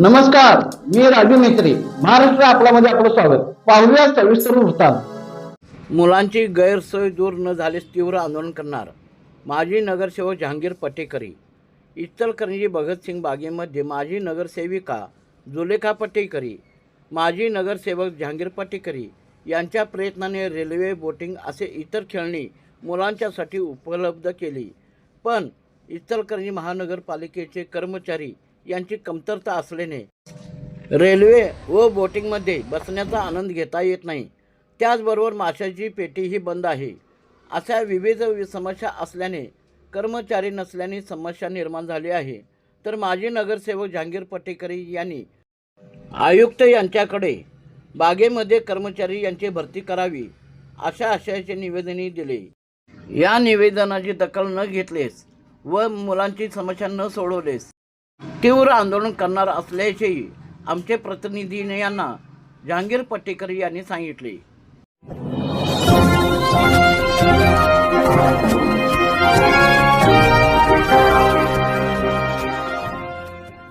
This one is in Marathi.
नमस्कार मी राजू मेत्री महाराष्ट्र आपल्यामध्ये आपलं स्वागत. पाहूया सविस्तर वृत्तांत. मुलांची गैरसोय दूर न झाल्यास तीव्र आंदोलन करणार. माजी नगरसेवक जहांगीर पटेकरी. इचलकरंजी भगतसिंग बागेमध्ये माजी नगरसेविका जुलेखा पटेकरी माजी नगरसेवक जहांगीर पटेकरी यांच्या प्रयत्नाने रेल्वे बोटिंग असे इतर खेळणी मुलांच्यासाठी उपलब्ध केली. पण इचलकरंजी महानगरपालिकेचे कर्मचारी यांची कमतरता असल्याने रेल्वे व बोटिंगमध्ये बसण्याचा आनंद घेता येत नाही. त्याचबरोबर माशाची पेटीही बंद आहे. अशा विविध समस्या असल्याने कर्मचारी नसल्याने समस्या निर्माण झाली आहे. तर माजी नगरसेवक जहांगीर पटेकरी यांनी आयुक्त यांच्याकडे बागेमध्ये कर्मचारी यांची भरती करावी अशा आशयाचे निवेदनही दिले. या निवेदनाची दखल न घेतलेस व मुलांची समस्या न सोडवलेस तीव्र आंदोलन करणार असल्याचेही आमचे प्रतिनिधीने यांना जहांगीर पटेकर यांनी सांगितले.